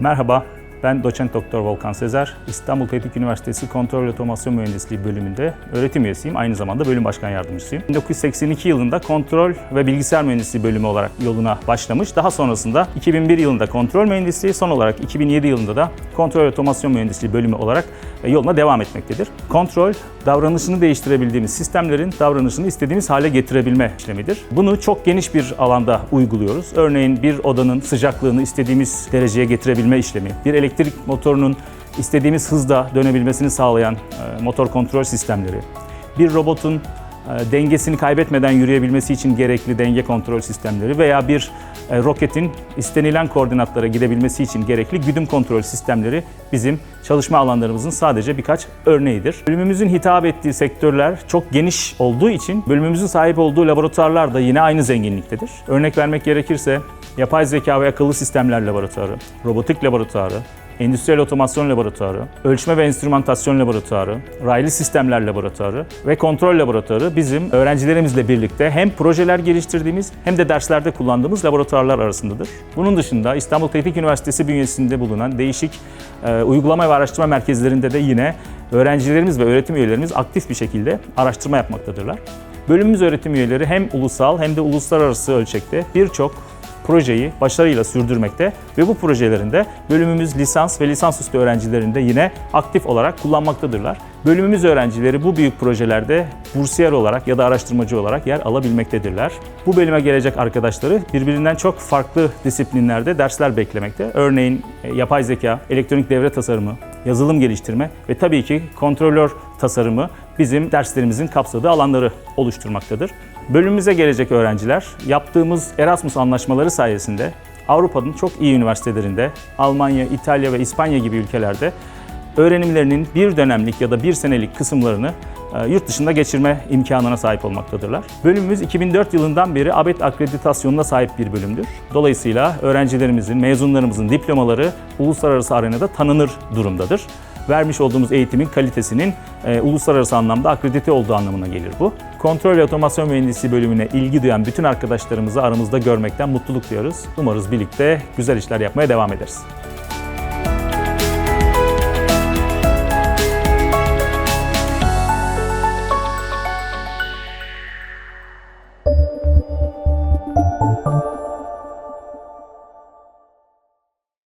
Merhaba, ben doçent doktor Volkan Sezer. İstanbul Teknik Üniversitesi Kontrol Otomasyon Mühendisliği bölümünde öğretim üyesiyim. Aynı zamanda bölüm başkan yardımcısıyım. 1982 yılında kontrol ve bilgisayar mühendisliği bölümü olarak yoluna başlamış. Daha sonrasında 2001 yılında kontrol mühendisliği, son olarak 2007 yılında da kontrol otomasyon mühendisliği bölümü olarak e, yoluna devam etmektedir. Kontrol, davranışını değiştirebildiğimiz sistemlerin davranışını istediğimiz hale getirebilme işlemidir. Bunu çok geniş bir alanda uyguluyoruz. Örneğin bir odanın sıcaklığını istediğimiz dereceye getirebilme işlemi, bir elektrik motorunun istediğimiz hızda dönebilmesini sağlayan e, motor kontrol sistemleri, bir robotun dengesini kaybetmeden yürüyebilmesi için gerekli denge kontrol sistemleri veya bir e, roketin istenilen koordinatlara gidebilmesi için gerekli güdüm kontrol sistemleri bizim çalışma alanlarımızın sadece birkaç örneğidir. Bölümümüzün hitap ettiği sektörler çok geniş olduğu için bölümümüzün sahip olduğu laboratuvarlar da yine aynı zenginliktedir. Örnek vermek gerekirse yapay zeka ve akıllı sistemler laboratuvarı, robotik laboratuvarı, Endüstriyel Otomasyon Laboratuvarı, Ölçme ve Enstrümantasyon Laboratuvarı, Raylı Sistemler Laboratuvarı ve Kontrol Laboratuvarı bizim öğrencilerimizle birlikte hem projeler geliştirdiğimiz hem de derslerde kullandığımız laboratuvarlar arasındadır. Bunun dışında İstanbul Teknik Üniversitesi bünyesinde bulunan değişik e, uygulama ve araştırma merkezlerinde de yine öğrencilerimiz ve öğretim üyelerimiz aktif bir şekilde araştırma yapmaktadırlar. Bölümümüz öğretim üyeleri hem ulusal hem de uluslararası ölçekte birçok projeyi başarıyla sürdürmekte ve bu projelerinde bölümümüz lisans ve lisansüstü öğrencilerinde yine aktif olarak kullanmaktadırlar. Bölümümüz öğrencileri bu büyük projelerde bursiyer olarak ya da araştırmacı olarak yer alabilmektedirler. Bu bölüme gelecek arkadaşları birbirinden çok farklı disiplinlerde dersler beklemekte. Örneğin e, yapay zeka, elektronik devre tasarımı, yazılım geliştirme ve tabii ki kontrolör tasarımı bizim derslerimizin kapsadığı alanları oluşturmaktadır. Bölümümüze gelecek öğrenciler yaptığımız Erasmus anlaşmaları sayesinde Avrupa'nın çok iyi üniversitelerinde, Almanya, İtalya ve İspanya gibi ülkelerde öğrenimlerinin bir dönemlik ya da bir senelik kısımlarını e, yurt dışında geçirme imkanına sahip olmaktadırlar. Bölümümüz 2004 yılından beri ABET akreditasyonuna sahip bir bölümdür. Dolayısıyla öğrencilerimizin, mezunlarımızın diplomaları uluslararası arenada tanınır durumdadır vermiş olduğumuz eğitimin kalitesinin e, uluslararası anlamda akredite olduğu anlamına gelir bu. Kontrol ve otomasyon mühendisliği bölümüne ilgi duyan bütün arkadaşlarımızı aramızda görmekten mutluluk duyuyoruz. Umarız birlikte güzel işler yapmaya devam ederiz.